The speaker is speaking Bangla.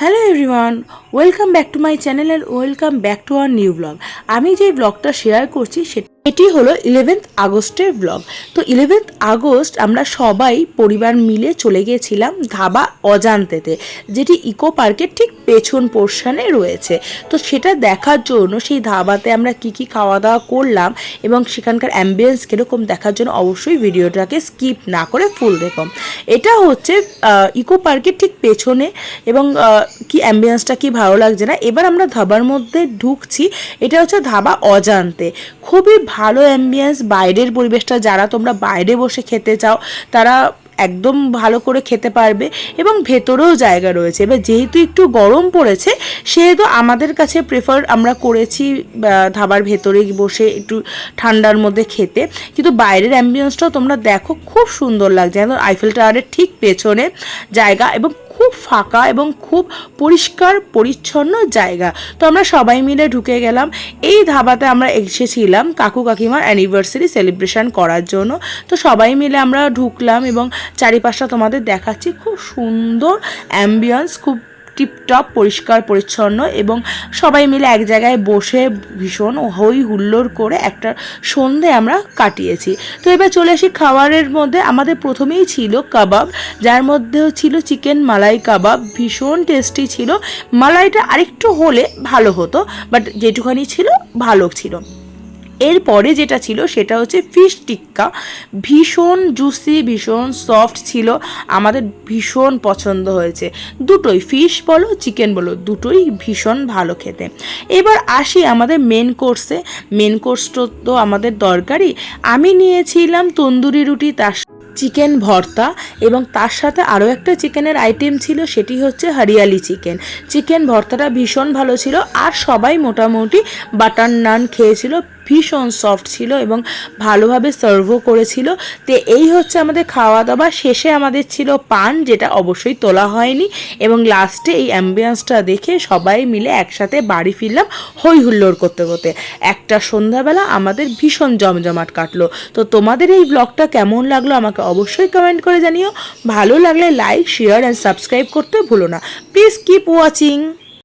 Hello everyone welcome back to my channel and welcome back to our new blog আমি যে ব্লগটা শেয়ার করছি, সেটা এটি হলো ইলেভেন্থ আগস্টের ব্লগ তো ইলেভেন্থ আগস্ট আমরা সবাই পরিবার মিলে চলে গিয়েছিলাম ধাবা অজান্তেতে, যেটি ইকো পার্কের ঠিক পেছন পোর্শানে রয়েছে। তো সেটা দেখার জন্য সেই ধাবাতে আমরা কি কি খাওয়া দাওয়া করলাম এবং সেখানকার অ্যাম্বিয়েন্স কীরকম দেখার জন্য অবশ্যই ভিডিওটাকে স্কিপ না করে ফুল দেখুন এটা হচ্ছে ইকো পার্কের ঠিক পেছনে এবং কি অ্যাম্বিয়েন্সটা কি ভালো লাগছে না। এবার আমরা ধাবার মধ্যে ঢুকছি। এটা হচ্ছে ধাবা অজান্তে। খুবই ভালো অ্যাম্বিয়েন্স বাইরের পরিবেশটা যারা তোমরা বাইরে বসে খেতে চাও, তারা একদম ভালো করে খেতে পারবে এবং ভেতরেও জায়গা রয়েছে। এবার যেহেতু একটু গরম পড়েছে, সেহেতু আমাদের কাছে প্রেফার আমরা করেছি ধাবার ভেতরে বসে একটু ঠান্ডার মধ্যে খেতে। কিন্তু বাইরের অ্যাম্বিয়েন্সটাও তোমরা দেখো, খুব সুন্দর লাগছে। একদম আইফেল টাওয়ারের ঠিক পেছনে জায়গা এবং খুব ফাঁকা এবং খুব পরিষ্কার, পরিচ্ছন্ন জায়গা। তো আমরা সবাই মিলে ঢুকে গেলাম। এই ধাবাতে আমরা এসেছিলাম কাকু কাকিমার অ্যানিভার্সারি সেলিব্রেশন করার জন্য। তো সবাই মিলে আমরা ঢুকলাম এবং চারিপাশটা তোমাদের দেখাচ্ছি। খুব সুন্দর অ্যাম্বিয়েন্স খুব টিপটপ, পরিষ্কার, পরিচ্ছন্ন এবং সবাই মিলে এক জায়গায় বসে ভীষণ হই হুল্লোড় করে একটা সন্ধে আমরা কাটিয়েছি। তো এবার চলে আসি খাবারের মধ্যে। আমাদের প্রথমেই ছিল কাবাব, যার মধ্যেও ছিল চিকেন মালাই কাবাব, ভীষণ টেস্টি ছিল। মালাইটা আরেকটু হলে ভালো হতো, বাট যেটুখানি ছিল ভালো ছিল। এরপরে যেটা ছিল সেটা হচ্ছে ফিশ টিক্কা ভীষণ জুসি ভীষণ সফট ছিল। আমাদের ভীষণ পছন্দ হয়েছে। দুটোই ফিশ বলো চিকেন বলো, দুটোই ভীষণ ভালো খেতে। এবার আসি আমাদের মেন কোর্সে মেন কোর্সটা তো আমাদের দরকারই। আমি নিয়েছিলাম তন্দুরি রুটি, তার চিকেন ভর্তা এবং তার সাথে আরও একটা চিকেনের আইটেম ছিল, সেটি হচ্ছে হরিয়ালি চিকেন। চিকেন ভর্তাটা ভীষণ ভালো ছিল আর সবাই মোটামুটি বাটার নান খেয়েছিল, ভীষণ সফট ছিল এবং ভালোভাবে সার্ভও করেছিল। তো এই হচ্ছে আমাদের খাওয়া দাওয়া শেষে আমাদের ছিল পান, যেটা অবশ্যই তোলা হয়নি এবং লাস্টে এই অ্যাম্বিয়েন্সটা দেখে সবাই মিলে একসাথে বাড়ি ফিরলাম হই হুল্লোড় করতে করতে। একটা সন্ধ্যাবেলা আমাদের ভীষণ জমজমাট কাটলো। তো তোমাদের এই ব্লগটা কেমন লাগল আমাকে অবশ্যই কমেন্ট করে জানিও। ভালো লাগলে লাইক শেয়ার অ্যান্ড সাবস্ক্রাইব করতে ভুলো না। Please keep watching